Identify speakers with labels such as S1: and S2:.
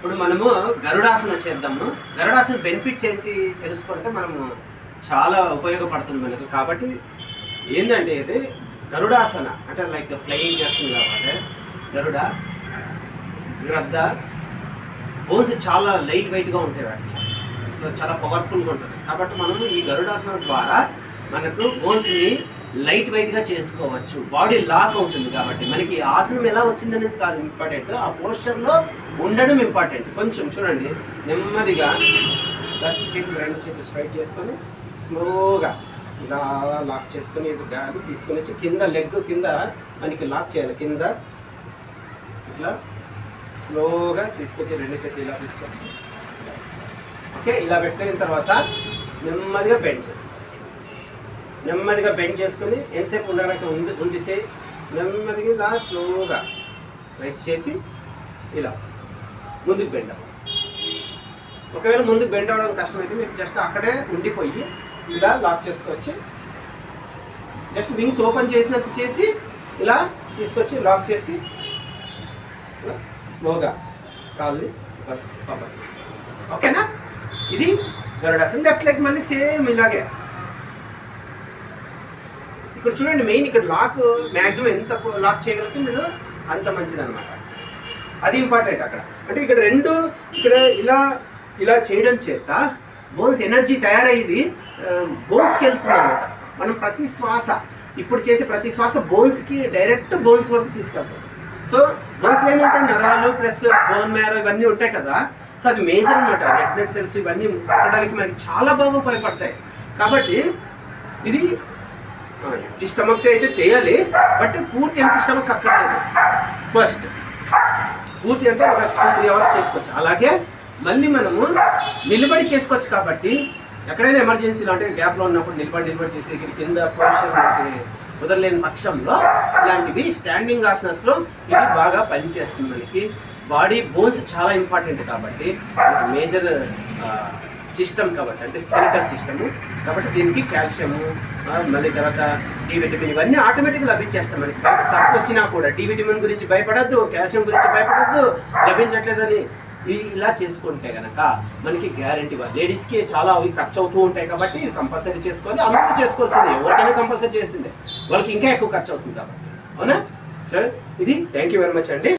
S1: ఇప్పుడు మనము గరుడాసన చేద్దాము. గరుడాసన బెనిఫిట్స్ ఏంటి తెలుసుకుంటే మనము చాలా ఉపయోగపడుతుంది మనకు. కాబట్టి ఏంటంటే ఇది గరుడాసన అంటే లైక్ ఫ్లయింగ్ చేస్తుంది కాబట్టి గరుడ గ్రద్ద బోన్స్ చాలా లైట్ వెయిట్గా ఉంటాయి వాటికి. సో చాలా పవర్ఫుల్గా ఉంటుంది. కాబట్టి మనము ఈ గరుడాసనం ద్వారా మనకు బోన్స్ని లైట్ వెయిట్గా చేసుకోవచ్చు. బాడీ లాక్ అవుతుంది కాబట్టి మనకి ఆసనం ఎలా వచ్చిందనేది కాదు ఇంపార్టెంట్. ఆ పోస్చర్లో ఉండడం ఇంపార్టెంట్. కొంచెం చూడండి. నెమ్మదిగా ప్లస్ చేతులు రెండు చేతులు స్ట్రైట్ చేసుకొని స్లోగా ఇలా లాక్ చేసుకొని ఇది గాలి తీసుకొని వచ్చి కింద లెగ్ కింద మనకి లాక్ చేయాలి. కింద ఇట్లా స్లోగా తీసుకొచ్చి రెండు చేతులు ఇలా తీసుకొచ్చి ఓకే ఇలా పెట్టిన తర్వాత నెమ్మదిగా బెండ్ చేస్తాం నెమ్మదిగా బెండ్ చేసుకుని ఎంతసేపు ఉండాలంటే ఉండి ఉండిసే నెమ్మదిగా ఇలా స్లోగా రైస్ చేసి ఇలా ముందుకు బెండ్ అవ్వాలి. ఒకవేళ ముందుకు బెండ్ అవ్వడం కష్టమైతే మీరు జస్ట్ అక్కడే ఉండిపోయి ఇలా లాక్ చేసుకొచ్చి జస్ట్ వింగ్స్ ఓపెన్ చేసినట్టు చేసి ఇలా తీసుకొచ్చి లాక్ చేసి ఇలా స్లోగా కాల్ని వాపస్ తీసుకోవాలి ఓకేనా ఇది గరుడాసన్ లెఫ్ట్ లెగ్ మళ్ళీ సేమ్ ఇలాగే. ఇక్కడ చూడండి మెయిన్ ఇక్కడ లాక్ మ్యాక్సిమం ఎంత లాక్ చేయగలిగితే మీరు అంత మంచిది అనమాట అది ఇంపార్టెంట్ అక్కడ. అంటే ఇక్కడ రెండు ఇక్కడ ఇలా ఇలా చేయడం చేత బోన్స్ ఎనర్జీ తయారయ్యేది బోన్స్కి వెళ్తుంది అనమాట మనం ప్రతి శ్వాస ఇప్పుడు చేసే ప్రతి శ్వాస బోన్స్కి డైరెక్ట్ బోన్స్ వరకు తీసుకెళ్తాం సో బోన్స్ ఏమంటే నరాలు ప్లస్ బోన్ మేర ఇవన్నీ ఉంటాయి కదా. సో అది మేజర్ అనమాట రెడ్ సెల్స్ ఇవన్నీ కట్టడానికి మనకి చాలా బాగా ఉపయోగపడతాయి. కాబట్టి ఇది ఎంటీ స్టమక్ అయితే చేయాలి బట్ పూర్తి ఎంటీ స్టమక్ అక్కర్లేదు. ఫస్ట్ పూర్తి అంటే ఒక టూ త్రీ అవర్స్ చేసుకోవచ్చు. అలాగే మళ్ళీ మనము నిలబడి చేసుకోవచ్చు కాబట్టి ఎక్కడైనా ఎమర్జెన్సీలో అంటే గ్యాప్లో ఉన్నప్పుడు నిలబడి నిలబడి చేసే కింద పొజిషన్ మనకి కుదరలేని పక్షంలో ఇలాంటివి స్టాండింగ్ ఆసనస్లో ఇది బాగా పనిచేస్తుంది మనకి. బాడీ బోన్స్ చాలా ఇంపార్టెంట్ కాబట్టి మేజర్ సిస్టమ్ కాబట్టి అంటే స్కెలిటల్ సిస్టమ్ కాబట్టి దీనికి కాల్షియము మళ్ళీ తర్వాత డి విటమిన్ ఇవన్నీ ఆటోమేటిక్గా లభించేస్తాం మనకి తక్కువ వచ్చినా కూడా డి విటమిన్ గురించి భయపడద్దు కాల్షియం గురించి భయపడద్దు లభించట్లేదని ఇలా చేసుకుంటే కనుక మనకి గ్యారంటీ లేడీస్కి చాలా అవి ఖర్చు అవుతూ ఉంటాయి కాబట్టి ఇది కంపల్సరీ చేసుకొని అందరూ చేసుకోవాల్సిందే ఎవరికైనా కంపల్సరీ చేసిందే. వాళ్ళకి ఇంకా ఎక్కువ ఖర్చు అవుతుంది కాబట్టి. అవునా? సరే ఇది థ్యాంక్ యూ వెరీ మచ్ అండి.